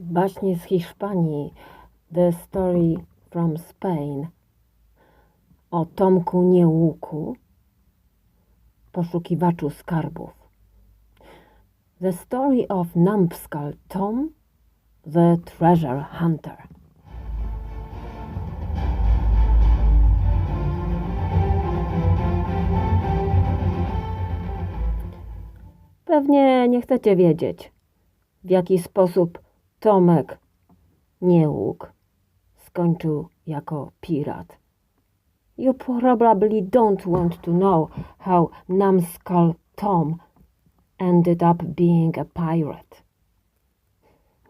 Baśnie z Hiszpanii. The Story from Spain. O Tomku Niełuku, poszukiwaczu skarbów. The Story of Numbskull Tom, the Treasure Hunter. Pewnie nie chcecie wiedzieć, w jaki sposób Tomek Niełuk skończył jako pirat. You probably don't want to know how Numbskull Tom ended up being a pirate.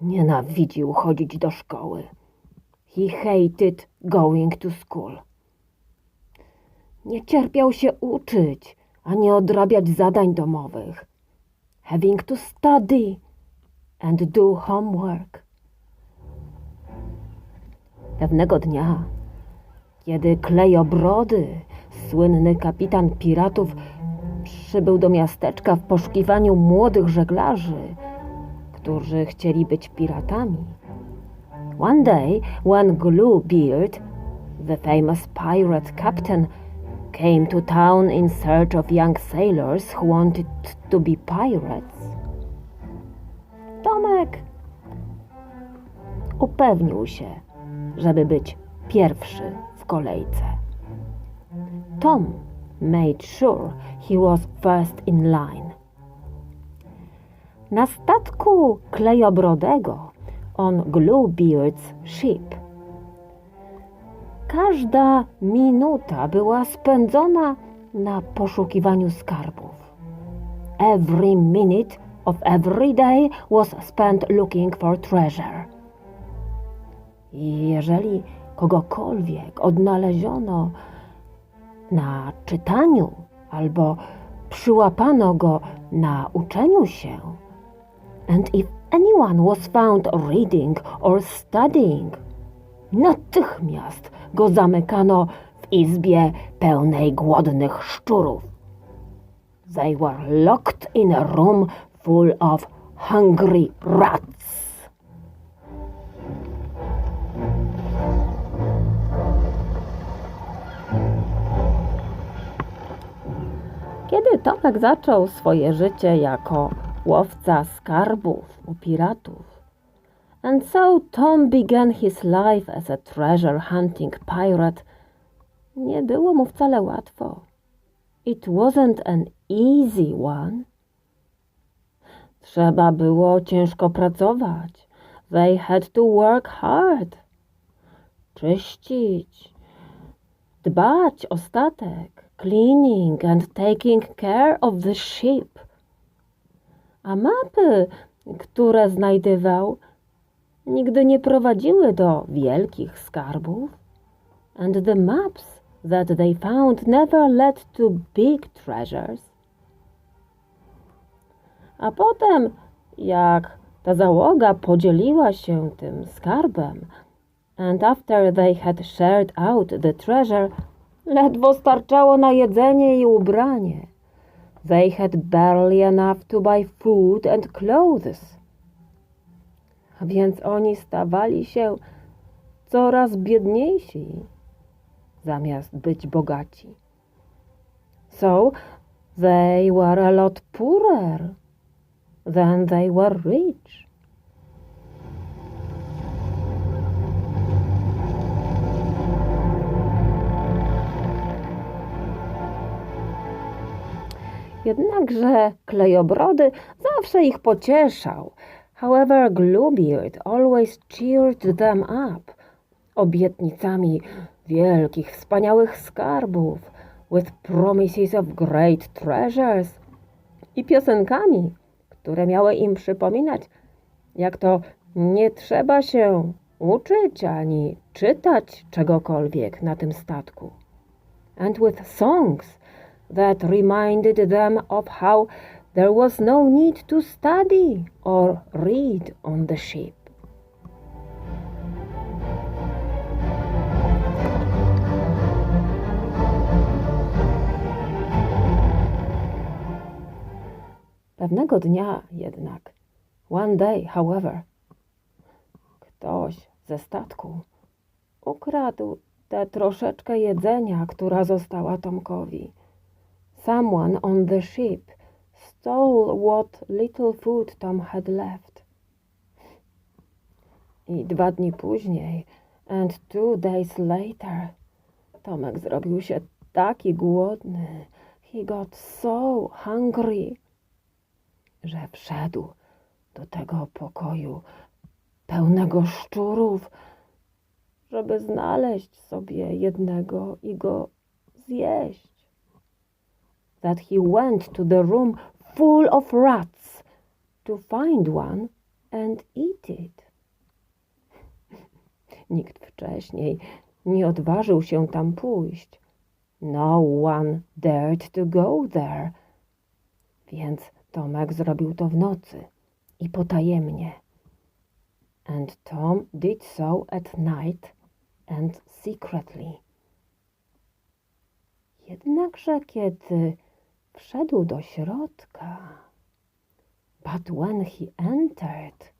Nienawidził chodzić do szkoły. He hated going to school. Nie cierpiał się uczyć, ani odrabiać zadań domowych. Having to study and do homework. Pewnego dnia, kiedy Klejobrody, słynny kapitan piratów, przybył do miasteczka w poszukiwaniu młodych żeglarzy, którzy chcieli być piratami. One day, when Bluebeard, the famous pirate captain, came to town in search of young sailors who wanted to be pirates, Tomek upewnił się, żeby być pierwszy w kolejce. Tom made sure he was first in line. Na statku Klejobrodego on Bluebeard's ship każda minuta była spędzona na poszukiwaniu skarbów. Every minute of every day was spent looking for treasure. Jeżeli kogokolwiek odnaleziono na czytaniu albo przyłapano go na uczeniu się, and if anyone was found reading or studying, natychmiast go zamykano w izbie pełnej głodnych szczurów. They were locked in a room full of hungry rats. Kiedy Tomek zaczął swoje życie jako łowca skarbów u piratów, and so Tom began his life as a treasure hunting pirate, nie było mu wcale łatwo. It wasn't an easy one. Trzeba było ciężko pracować. They had to work hard. Czyścić, dbać o statek, cleaning and taking care of the ship. A mapy, które znajdywał, nigdy nie prowadziły do wielkich skarbów. And the maps that they found never led to big treasures. A potem, jak ta załoga podzieliła się tym skarbem, and after they had shared out the treasure, ledwo starczało na jedzenie i ubranie. They had barely enough to buy food and clothes. A więc oni stawali się coraz biedniejsi, zamiast być bogaci. So they were a lot poorer than they were rich. Jednakże klejobrody zawsze ich pocieszał. However, Bluebeard always cheered them up obietnicami wielkich, wspaniałych skarbów, with promises of great treasures i piosenkami, które miały im przypominać, jak to nie trzeba się uczyć ani czytać czegokolwiek na tym statku. And with songs that reminded them of how there was no need to study or read on the ship. Pewnego dnia jednak, one day, however, Ktoś ze statku ukradł tę troszeczkę jedzenia, która została Tomkowi. Someone on the ship stole what little food Tom had left. I dwa dni później, and two days later, Tomek zrobił się taki głodny. He got so hungry, że wszedł do tego pokoju pełnego szczurów, żeby znaleźć sobie jednego i go zjeść. That he went to the room full of rats to find one and eat it. Nikt wcześniej nie odważył się tam pójść. No one dared to go there. Więc Tomek zrobił to w nocy i potajemnie. And Tom did so at night and secretly. Jednakże kiedy wszedł do środka, but when he entered,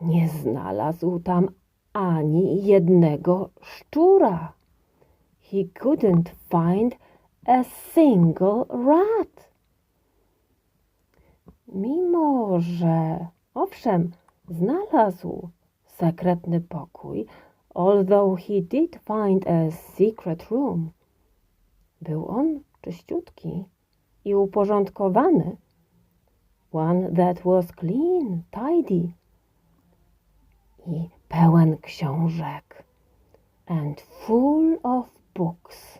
nie znalazł tam ani jednego szczura. He couldn't find a single rat. Mimo, że owszem, znalazł sekretny pokój, although he did find a secret room, był on czyściutki i uporządkowany. One that was clean, tidy i pełen książek and full of books.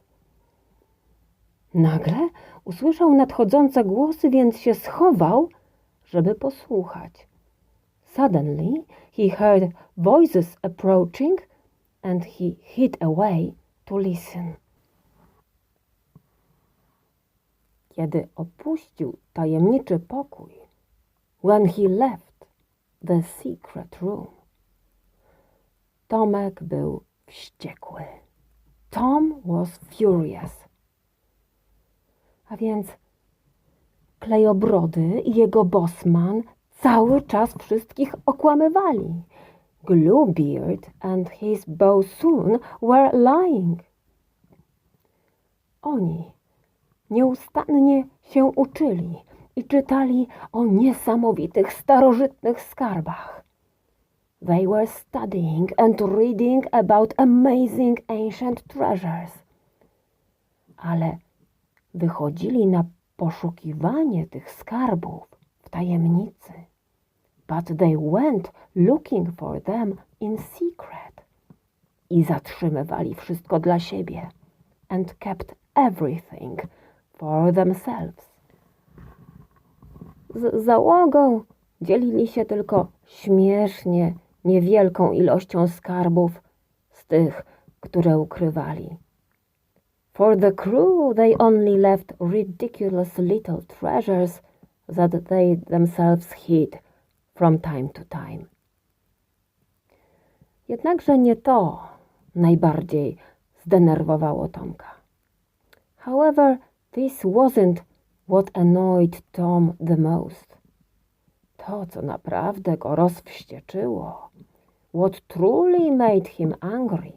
Nagle usłyszał nadchodzące głosy, więc się schował, żeby posłuchać. Suddenly he heard voices approaching and he hid away to listen. Kiedy opuścił tajemniczy pokój, when he left the secret room, Tomek był wściekły. Tom was furious. A więc klejobrody i jego bosman cały czas wszystkich okłamywali. Bluebeard and his bosun were lying. Oni nieustannie się uczyli i czytali o niesamowitych starożytnych skarbach. They were studying and reading about amazing ancient treasures. Ale wychodzili na poszukiwanie tych skarbów w tajemnicy. But they went looking for them in secret. I zatrzymywali wszystko dla siebie. And kept everything for themselves. Z załogą dzielili się tylko śmiesznie niewielką ilością skarbów z tych, które ukrywali. For the crew they only left ridiculous little treasures that they themselves hid from time to time. Jednakże nie to najbardziej zdenerwowało Tomka. However, this wasn't what annoyed Tom the most. To, co naprawdę go rozwścieczyło, what truly made him angry,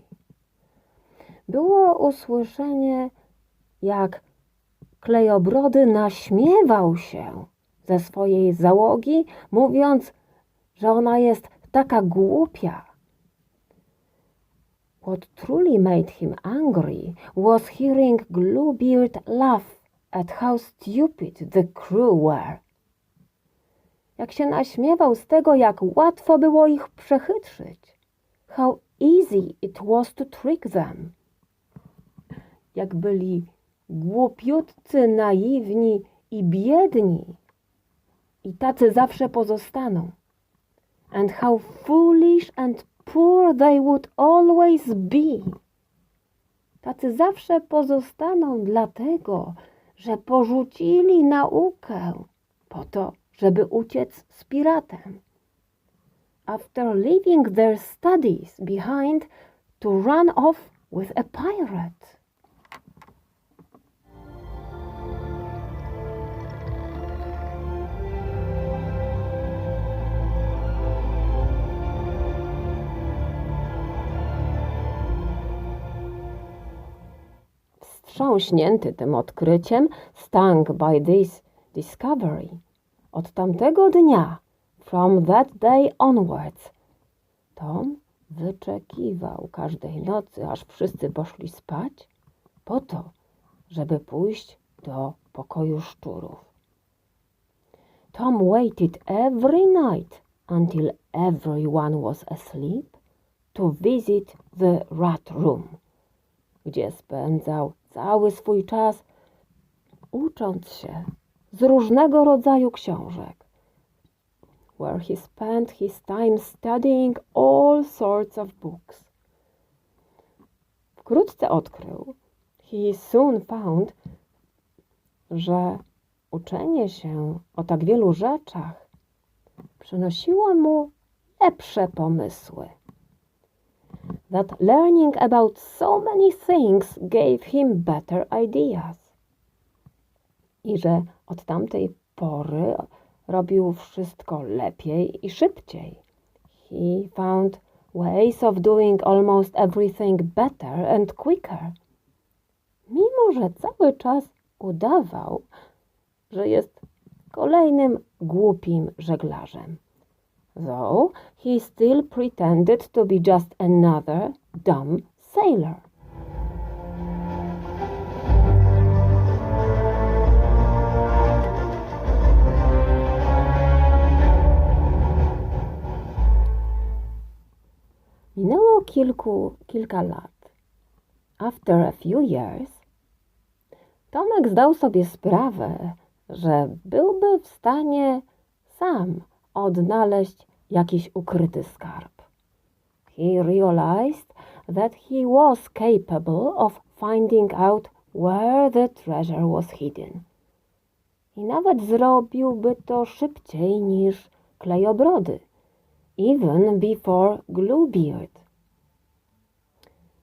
było usłyszenie, jak klejobrody naśmiewał się ze swojej załogi, mówiąc, że ona jest taka głupia. What truly made him angry was hearing Bluebeard laugh at how stupid the crew were. Jak się naśmiewał z tego, jak łatwo było ich przechytrzyć. How easy it was to trick them. Jak byli głupiutcy, naiwni i biedni. I tacy zawsze pozostaną. And how foolish and poor they would always be. Tacy zawsze pozostaną dlatego, że porzucili naukę po to, żeby uciec z piratem. After leaving their studies behind to run off with a pirate. Wstrząśnięty tym odkryciem, stung by this discovery. Od tamtego dnia, from that day onwards, Tom wyczekiwał każdej nocy, aż wszyscy poszli spać, po to, żeby pójść do pokoju szczurów. Tom waited every night until everyone was asleep to visit the rat room, gdzie spędzał cały swój czas ucząc się z różnego rodzaju książek, where he spent his time studying all sorts of books. Wkrótce odkrył, he soon found, że uczenie się o tak wielu rzeczach przynosiło mu lepsze pomysły. That learning about so many things gave him better ideas. I że od tamtej pory robił wszystko lepiej i szybciej. He found ways of doing almost everything better and quicker. Mimo, że cały czas udawał, że jest kolejnym głupim żeglarzem. Though he still pretended to be just another dumb sailor. Minęło kilku, kilka lat. After a few years, Tomek zdał sobie sprawę, że byłby w stanie sam odnaleźć jakiś ukryty skarb. He realized that he was capable of finding out where the treasure was hidden. I nawet zrobiłby to szybciej niż klejobrody, even before Bluebeard.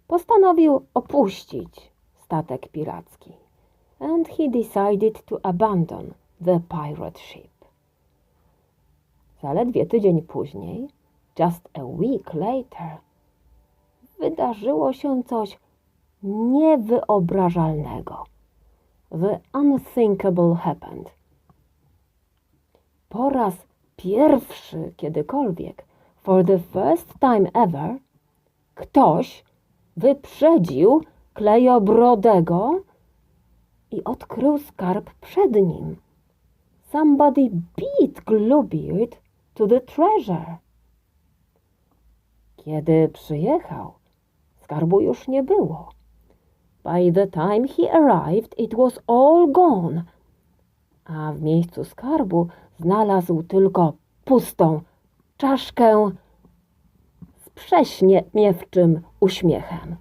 Postanowił opuścić statek piracki and he decided to abandon the pirate ship. Zaledwie tydzień później, just a week later, wydarzyło się coś niewyobrażalnego. The unthinkable happened. Po raz pierwszy kiedykolwiek, for the first time ever, ktoś wyprzedził klejobrodego i odkrył skarb przed nim. Somebody beat Bluebeard to the treasure. Kiedy przyjechał, skarbu już nie było. By the time he arrived, it was all gone. A w miejscu skarbu znalazł tylko pustą czaszkę z prześmiewczym uśmiechem.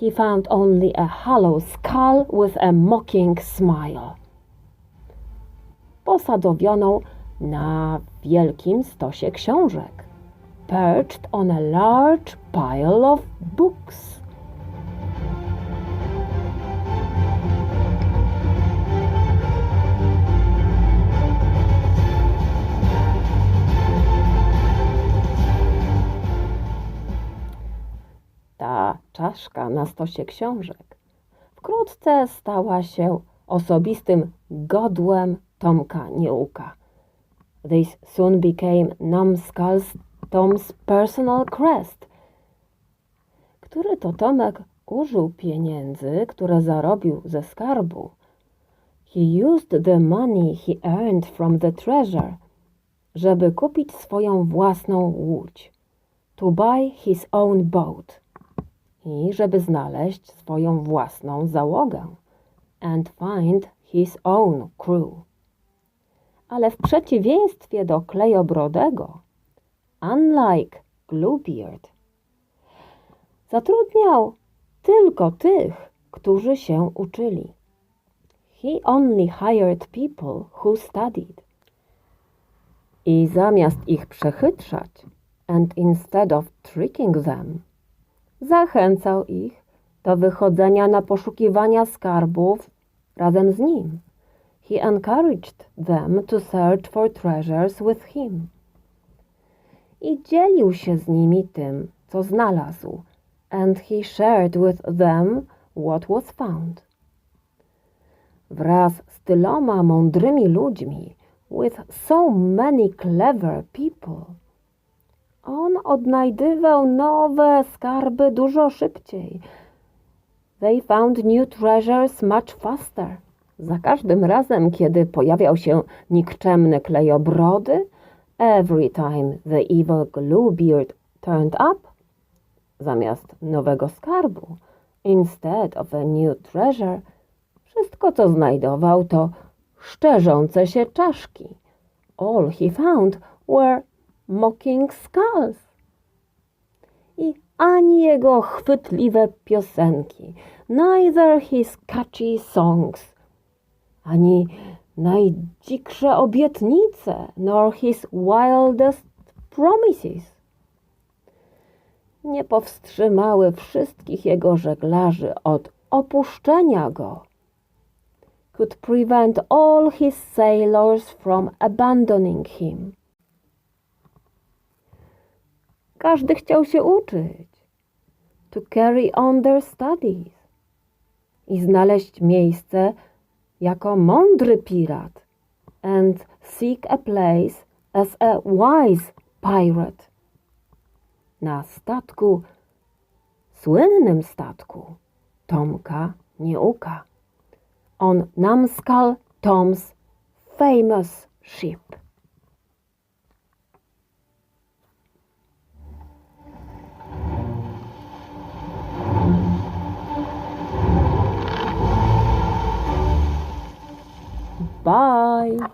He found only a hollow skull with a mocking smile. Posadowioną na wielkim stosie książek. Perched on a large pile of books. Ta czaszka na stosie książek wkrótce stała się osobistym godłem Tomka Nieuka. This soon became Numbskull's Tom's personal crest, który to Tomek użył pieniędzy, które zarobił ze skarbu. He used the money he earned from the treasure, żeby kupić swoją własną łódź. To buy his own boat. I żeby znaleźć swoją własną załogę. And find his own crew ale w przeciwieństwie do klejobrodego, unlike Bluebeard, zatrudniał tylko tych, którzy się uczyli. He only hired people who studied. I zamiast ich przechytrzać, and instead of tricking them, zachęcał ich do wychodzenia na poszukiwania skarbów razem z nim. He encouraged them to search for treasures with him. I dzielił się z nimi tym, co znalazł, and he shared with them what was found. Wraz z tyloma mądrymi ludźmi, with so many clever people, on odnajdywał nowe skarby dużo szybciej. They found new treasures much faster. Za każdym razem, kiedy pojawiał się nikczemny klejobrody, every time the evil Bluebeard turned up, zamiast nowego skarbu, instead of a new treasure, wszystko co znajdował to szczerzące się czaszki. All he found were mocking skulls. I ani jego chwytliwe piosenki, neither his catchy songs, ani najdziksze obietnice, nor his wildest promises nie powstrzymały wszystkich jego żeglarzy od opuszczenia go. Could prevent all his sailors from abandoning him. Każdy chciał się uczyć, to carry on their studies i znaleźć miejsce jako mądry pirat and seek a place as a wise pirate na statku, słynnym statku Tomka Nieuka. On Namskal Tom's famous ship. Bye.